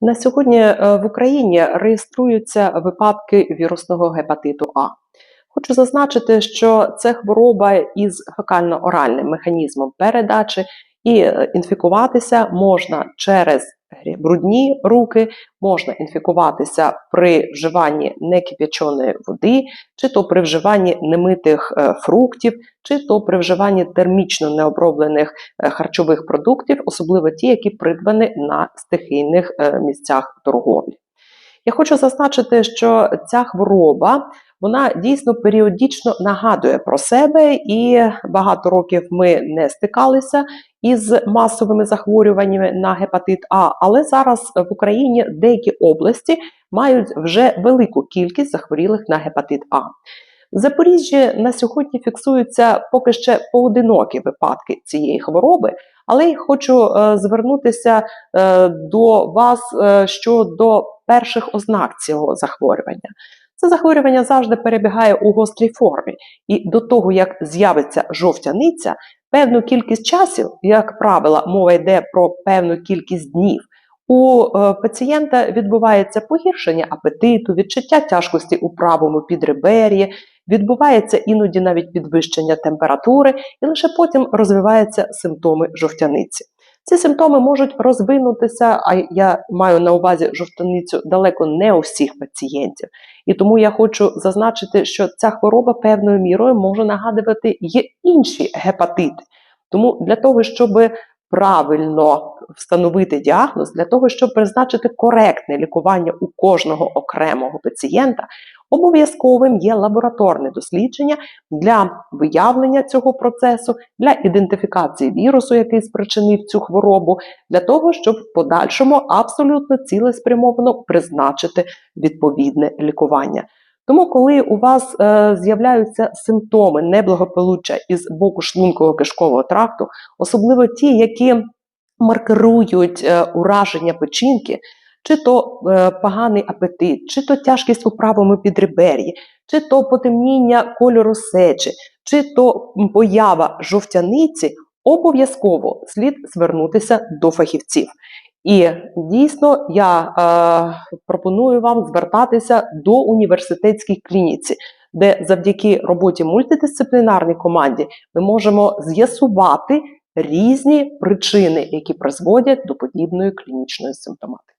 На сьогодні е, в Україні реєструються випадки вірусного гепатиту А. Хочу зазначити, що це хвороба із фекально-оральним механізмом передачі, і е, інфікуватися можна через брудні руки, можна інфікуватися при вживанні некип'яченої води, чи то при вживанні немитих е, фруктів, чи то при вживанні термічно необроблених е, харчових продуктів, особливо ті, які придбані на стихійних е, місцях торговлі. Я хочу зазначити, що ця хвороба вона дійсно періодично нагадує про себе, і багато років ми не стикалися із масовими захворюваннями на гепатит А, але зараз в Україні деякі області мають вже велику кількість захворілих на гепатит А. В Запоріжжі на сьогодні фіксуються поки ще поодинокі випадки цієї хвороби, але я хочу е, звернутися е, до вас е, щодо перших ознак цього захворювання. Це захворювання завжди перебігає у гострій формі, і до того, як з'явиться жовтяниця, певну кількість часів, як правило, мова йде про певну кількість днів. У е, пацієнта відбувається погіршення апетиту, відчуття тяжкості у правому підребер'ї, відбувається іноді навіть підвищення температури, і лише потім розвиваються симптоми жовтяниці. Ці симптоми можуть розвинутися, а я маю на увазі жовтаницю далеко не у всіх пацієнтів. І тому я хочу зазначити, що ця хвороба певною мірою може нагадувати є інші гепатити. Тому для того, щоб правильно встановити діагноз, для того, щоб призначити коректне лікування у кожного окремого пацієнта, обов'язковим є лабораторне дослідження для виявлення цього процесу, для ідентифікації вірусу, який спричинив цю хворобу, для того, щоб в подальшому абсолютно цілеспрямовано призначити відповідне лікування. Тому, коли у вас е, з'являються симптоми неблагополуччя із боку шлунково-кишкового тракту, особливо ті, які маркерують е, ураження печінки, чи то е, поганий апетит, чи то тяжкість у правому підребер'ї, чи то потемніння кольору сечі, чи то поява жовтяниці, обов'язково слід звернутися до фахівців. І дійсно я е, пропоную вам звертатися до університетських клініці, де завдяки роботі мультидисциплінарній команді ми можемо з'ясувати різні причини, які призводять до подібної клінічної симптоматики.